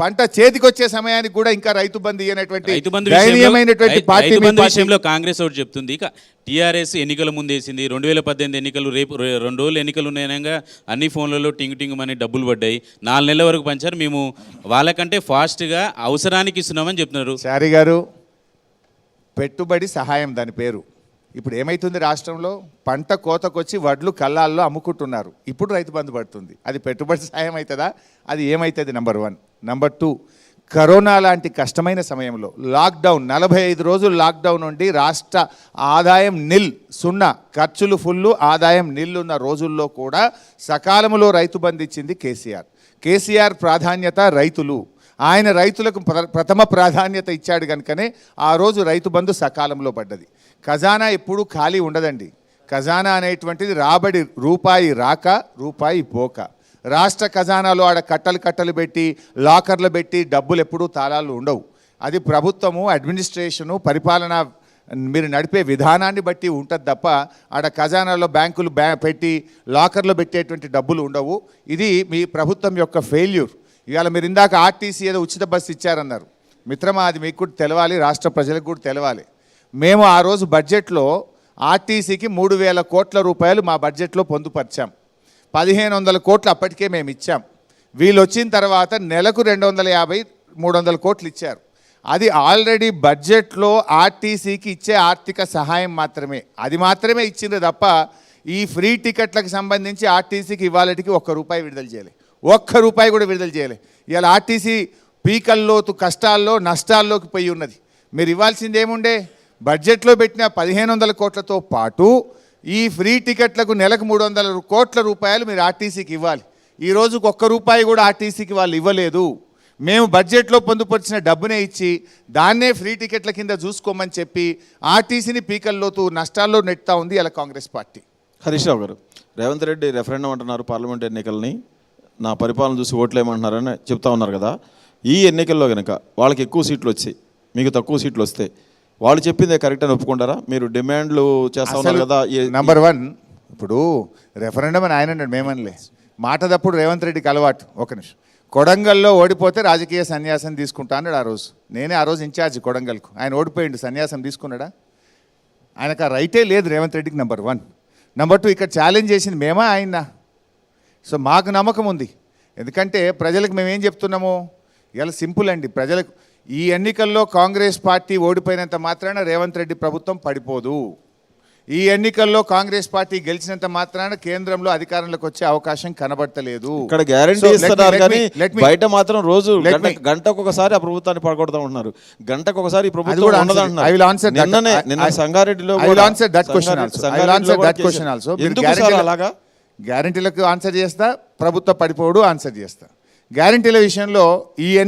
పంట చేతికొచ్చే సమయానికి కూడా ఇంకా రైతు బంధు ఇయ్యనటువంటి దయనీయమైనటువంటి పార్టీ. విషయంలో కాంగ్రెస్ ఒకటి చెప్తుంది. ఇక టీఆర్ఎస్ ఎన్నికల ముందు వేసింది. రెండు వేల పద్దెనిమిది ఎన్నికలు రేపు రెండు రోజులు ఎన్నికలు ఉన్నాయనగా అన్ని ఫోన్లలో టింగ్ టింగ్ అని డబ్బులు పడ్డాయి. నాలుగు నెలల వరకు పంచారు. మేము వాళ్ళకంటే ఫాస్ట్గా అవసరానికి ఇస్తున్నామని చెప్తున్నారు. శారీ గారు పెట్టుబడి సహాయం దాని పేరు. ఇప్పుడు ఏమైతుంది రాష్ట్రంలో? పంట కోతకొచ్చి వడ్లు కళ్ళాల్లో అమ్ముకుంటున్నారు. ఇప్పుడు రైతు బంధు పడుతుంది. అది పెట్టుబడి సహాయం అవుతుందా? అది ఏమవుతుంది number one number two corona లాంటి కష్టమైన సమయంలో లాక్డౌన్ నలభై ఐదు రోజులు లాక్డౌన్ ఉండి రాష్ట్ర ఆదాయం నిల్ సున్నా ఖర్చులు ఫుల్లు ఆదాయం నిల్ ఉన్న రోజుల్లో కూడా సకాలంలో రైతు బంధు ఇచ్చింది కేసీఆర్. కేసీఆర్ ప్రాధాన్యత రైతులు. ఆయన రైతులకు ప్రథమ ప్రాధాన్యత ఇచ్చాడు కనుకనే ఆ రోజు రైతు బంధు సకాలంలో పడ్డది. ఖజానా ఎప్పుడూ ఖాళీ ఉండదండి. ఖజానా అనేటువంటిది రాబడి రూపాయి రాక రూపాయి పోక. రాష్ట్ర ఖజానాలో ఆడ కట్టలు కట్టలు పెట్టి లాకర్లు పెట్టి డబ్బులు ఎప్పుడూ తాళాలు ఉండవు. అది ప్రభుత్వము అడ్మినిస్ట్రేషను పరిపాలన మీరు నడిపే విధానాన్ని బట్టి ఉంటుంది తప్ప ఆడ ఖజానాలో బ్యాంకులు బ్యా పెట్టి లాకర్లో పెట్టేటువంటి డబ్బులు ఉండవు. ఇది మీ ప్రభుత్వం యొక్క ఫెయిల్యూర్. ఇవాళ మీరు ఇందాక ఆర్టీసీ ఏదో ఉచిత బస్సు ఇచ్చారన్నారు. మిత్రమా అది మీకు కూడా తెలవాలి రాష్ట్ర ప్రజలకు కూడా తెలవాలి. మేము ఆ రోజు బడ్జెట్లో ఆర్టీసీకి మూడు వేల కోట్ల రూపాయలు మా బడ్జెట్లో పొందుపరిచాం. పదిహేను వందల కోట్లు అప్పటికే మేము ఇచ్చాం. వీళ్ళు వచ్చిన తర్వాత నెలకు రెండు వందల యాభై మూడు వందల కోట్లు ఇచ్చారు. అది ఆల్రెడీ బడ్జెట్లో ఆర్టీసీకి ఇచ్చే ఆర్థిక సహాయం మాత్రమే. అది మాత్రమే ఇచ్చింది తప్ప ఈ ఫ్రీ టికెట్లకు సంబంధించి ఆర్టీసీకి ఇవాళటికి ఒక్క రూపాయి విడుదల చేయలే. ఒక్క రూపాయి కూడా విడుదల చేయలే. ఇవాళ ఆర్టీసీ పీకల్లోతు కష్టాల్లో నష్టాల్లోకి పోయి ఉన్నది. మీరు ఇవ్వాల్సింది ఏముండే బడ్జెట్లో పెట్టిన పదిహేను వందల కోట్లతో పాటు ఈ ఫ్రీ టికెట్లకు నెలకు మూడు వందల కోట్ల రూపాయలు మీరు ఆర్టీసీకి ఇవ్వాలి. ఈ రోజుకు ఒక్క రూపాయి కూడా ఆర్టీసీకి వాళ్ళు ఇవ్వలేదు. మేము బడ్జెట్లో పొందుపరిచిన డబ్బునే ఇచ్చి దాన్నే ఫ్రీ టికెట్ల కింద చూసుకోమని చెప్పి ఆర్టీసీని పీకల్లోతూ నష్టాల్లో నెట్టుతా ఉంది ఇలా కాంగ్రెస్ పార్టీ. హరీష్ రావు గారు రేవంత్ రెడ్డి రెఫరెండం అంటున్నారు పార్లమెంట్ ఎన్నికల్ని. నా పరిపాలన చూసి ఓట్లేయమంటున్నారని చెప్తా ఉన్నారు కదా. ఈ ఎన్నికల్లో కనుక వాళ్ళకి ఎక్కువ సీట్లు వచ్చాయి మీకు తక్కువ సీట్లు వస్తాయి వాళ్ళు చెప్పిందే కరెక్ట్ అని ఒప్పుకుంటారా? మీరు డిమాండ్లు చేస్తా ఉన్నారు కదా నంబర్ వన్ ఇప్పుడు రెఫరెండం అని ఆయన అన్నాడు మేమనలే. మాట తప్పుడు రేవంత్ రెడ్డికి అలవాటు ఒక నిమిషం. కొడంగల్లో ఓడిపోతే రాజకీయ సన్యాసం తీసుకుంటా అన్నాడు ఆ రోజు. నేనే ఆ రోజు ఇన్ఛార్జ్ కొడంగల్కు. ఆయన ఓడిపోయిండు సన్యాసం తీసుకున్నాడా? ఆయనకు ఆ రైటే లేదు రేవంత్ రెడ్డికి నెంబర్ వన్ నెంబర్ టూ ఇక్కడ ఛాలెంజ్ చేసింది మేమా ఆయన? సో మాకు నమ్మకం ఉంది. ఎందుకంటే ప్రజలకు మేము ఏం చెప్తున్నాము? ఇలా సింపుల్ అండి ప్రజలకు ఈ ఎన్నికల్లో కాంగ్రెస్ పార్టీ ఓడిపోయినంత మాత్రాన రేవంత్ రెడ్డి ప్రభుత్వం పడిపోదు. ఈ ఎన్నికల్లో కాంగ్రెస్ పార్టీ గెలిచినంత మాత్రాన కేంద్రంలో అధికారంలోకి వచ్చే అవకాశం కనబడతలేదు. ఇక్కడ గ్యారంటీ ఇస్తున్నారు కానీ బయట మాత్రం రోజు గంటకు ఒకసారి ఆ ప్రభుత్వాన్ని పడగొడతా ఉంటున్నారు. గంటకు ఒకసారి ప్రభుత్వం. నిన్ననే నిన్న I- సంగారెడ్డిలో ఎందుకు సార్ అలాగా? గ్యారంటీలకు ఆన్సర్ చేస్తా ప్రభుత్వ పడిపోడు ఆన్సర్ చేస్తా. గ్యారంటీల విషయంలో ఈ ఎన్ని